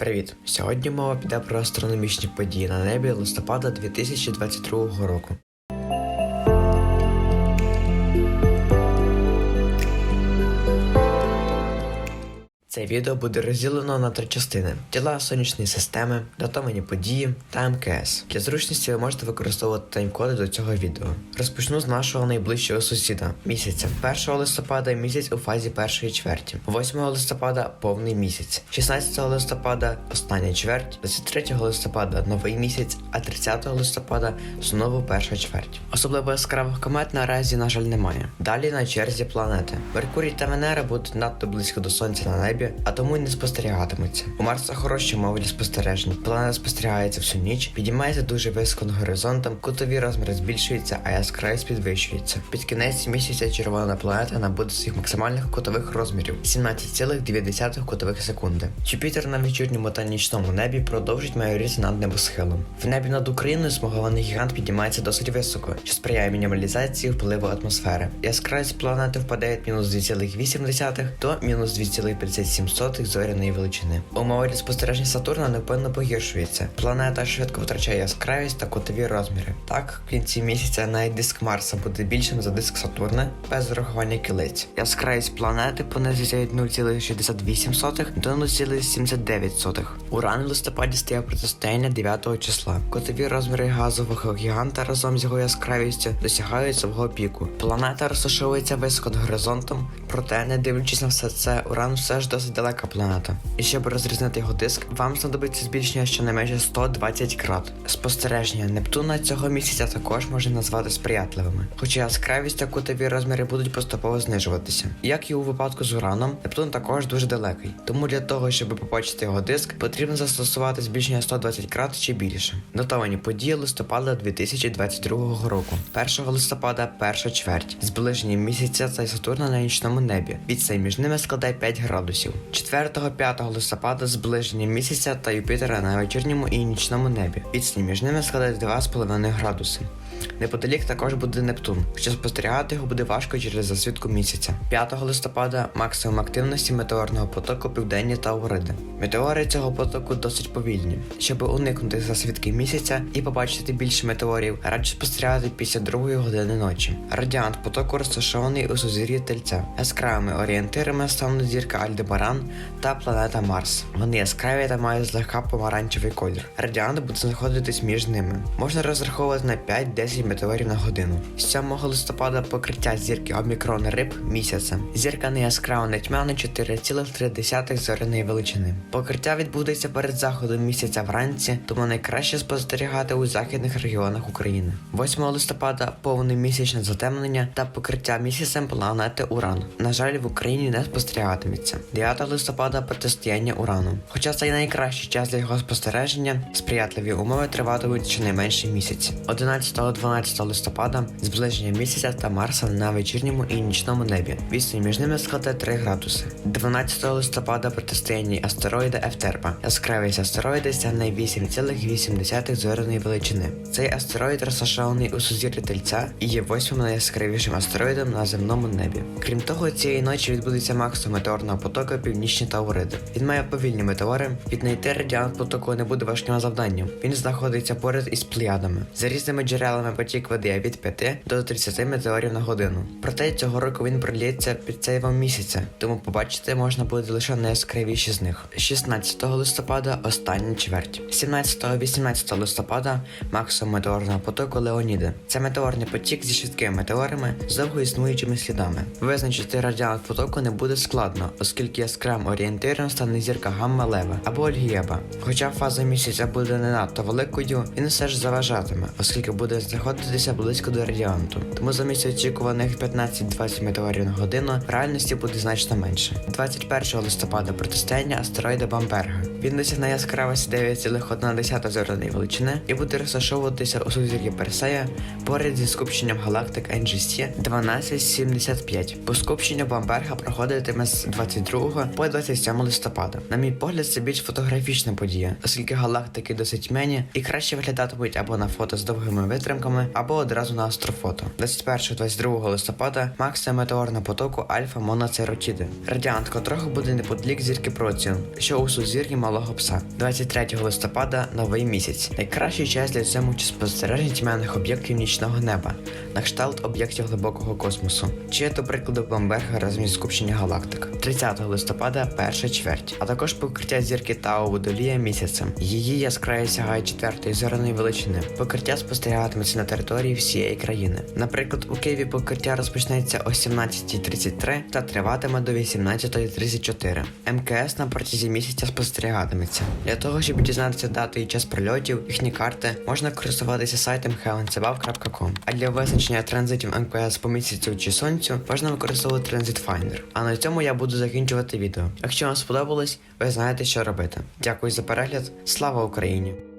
Привіт! Сьогодні мова піде про астрономічні події на небі листопада 2022 року. Це відео буде розділено на три частини: тіла сонячної системи, датовані події та МКС. Для зручності ви можете використовувати тайм-коди до цього відео. Розпочну з нашого найближчого сусіда місяця. 1 листопада місяць у фазі першої чверті, 8 листопада повний місяць, 16 листопада остання чверть, 23 листопада новий місяць, а 30 листопада знову перша чверть. Особливо яскравих комет наразі, на жаль, немає. Далі на черзі планети. Меркурій та Венера будуть надто близько до сонця на небі, а тому й не спостерігатимуться. У Марса хороші умови для спостережень. Планета спостерігається всю ніч, підіймається дуже високо над горизонтом, кутові розміри збільшуються, а яскравість підвищується. Під кінець місяця червона планета набуде своїх максимальних кутових розмірів 17,2 кутових секунди. Юпітер на вечірньому та нічному небі продовжить майоріти над небосхилом. В небі над Україною смугований гігант підіймається досить високо, що сприяє мінімалізації впливу атмосфери. Яскравість планети впадає від мінус 2,8 до мінус 2,57 зоряної величини. Умови для спостереження Сатурна невпинно погіршуються. Планета швидко втрачає яскравість та кутові розміри. Так, в кінці місяця навіть диск Марса буде більшим за диск Сатурна без врахування кілиць. Яскравість планети понизиться від 0,68 до 0,79. Уран в листопаді стає протистояння 9 числа. Котові розміри газового гіганта разом з його яскравістю досягають свого піку. Планета розташовується високо над горизонтом, проте, не дивлячись на все це, Уран все ж досить далека планета. І щоб розрізнити його диск, вам знадобиться збільшення щонайменше 120 крат. Спостереження Нептуна цього місяця також можна назвати сприятливими, хоча яскравість та кутові розміри будуть поступово знижуватися. Як і у випадку з Ураном, Нептун також дуже далекий, тому для того, щоб побачити його диск, потрібно застосувати збільшення 120 крат чи більше. Нотовані події листопада 2022 року. 1 листопада перша чверть, зближення місяця та Сатурна на нічному небі. Відстань між ними складає 5 градусів. 4-5 листопада зближення місяця та Юпітера на вечірньому і нічному небі. Відстань між ними складає 2,5 градуси. Неподалік також буде Нептун, хоча спостерігати його буде важко через засвідку місяця. 5 листопада максимум активності метеорного потоку південні та Ауриди. Метеори цього потоку досить повільні. Щоб уникнути засвідки місяця і побачити більше метеорів, раджу спостерігати після другої години ночі. Радіант потоку розташований у сузір'ї Тельця. Яскравими орієнтирами стануть зірка Альдебаран та планета Марс. Вони яскраві та мають злегка помаранчевий колір. Радіант буде знаходитись між ними. Можна розраховувати на 5-10 метеорів на годину. 7 листопада покриття зірки Омікрон Риб місяця. Зірка не яскрава не тьмяна 4,3 зоряної величини. Покриття відбудеться перед заходом місяця вранці, тому найкраще спостерігати у західних регіонах України. 8 листопада повне місячне затемнення та покриття місяцем планети Уран. На жаль, в Україні не спостерігатиметься. 9 листопада протистояння Урану. Хоча це найкращий час для його спостереження, сприятливі умови триватимуть щонайменше місяць. 11-12 листопада зближення місяця та Марса на вечірньому і нічному небі. Відстань між ними складає 3 градуси. 12 листопада протистояння астероїда Ефтерпа. Яскравість астероїда сягне 8,8 зоряної величини. Цей астероїд розташований у сузір'ї Тельця і є восьмим найяскравішим астероїдом на земному небі. Крім того, цієї ночі відбудеться максимум метеорного потоку північні Тауриди. Він має повільні метеори. Віднайти радіант потоку не буде важким завданням. Він знаходиться поряд із плеядами. За різними джерелами потік веде від 5 до 30 метеорів на годину. Проте цього року він пролється під цей вам місяця, тому побачити можна буде лише найяскравіші з них. 16 листопада остання чверть. 17-18 листопада максимум метеорного потоку Леоніди. Це метеорний потік зі швидкими метеорами з довго існуючими слідами. Визначити радіант потоку не буде складно, оскільки яскравим орієнтиром стане зірка Гамма Лева або Ольгієба. Хоча фаза місяця буде не надто великою, він все ж заважатиме, оскільки буде знаходитися близько до радіанту. Тому замість очікуваних 15-20 метеорів на годину в реальності буде значно менше. 21 листопада протистояння астероїда Бамберга. Він досягне яскравості 9,1 зоряної величини і буде розташовуватися у сузір'ї Персея поряд зі скупченням галактик NGC 1275. По скупченню Бамберга проходитиме з 22 22 по 27 листопада. На мій погляд, це більш фотографічна подія, оскільки галактики досить мені і краще виглядатимуть або на фото з довгими витримками, або одразу на астрофото. 21-22 листопада максимум метеорного потоку Альфа Моноцеротіди, радіант котрого буде неподлік зірки Проціон, що у сузір'ї малого пса. 23 листопада новий місяць. Найкращий час для цьому чи спостережень тьмяних об'єктів нічного неба, на кшталт об'єктів глибокого космосу, чи є до прикладу Бамберга разом із скупчення галактик. 30 листопада перша чверть, а також покриття зірки Тау Водолія місяцем. Її яскравість сягає четвертої зоряної величини. Покриття спостерігатиметься на території всієї країни. Наприклад, у Києві покриття розпочнеться о 17.33 та триватиме до 18.34. МКС на протязі місяця спостерігатиметься. Для того, щоб дізнатися дату і час прильотів, їхні карти можна користуватися сайтом heavenseabove.com. А для визначення транзитів МКС по місяцю чи сонцю можна використовувати Transit Finder. А на цьому я буду закінчувати відео. Якщо вам сподобалось, ви знаєте, що робити. Дякую за перегляд. Слава Україні!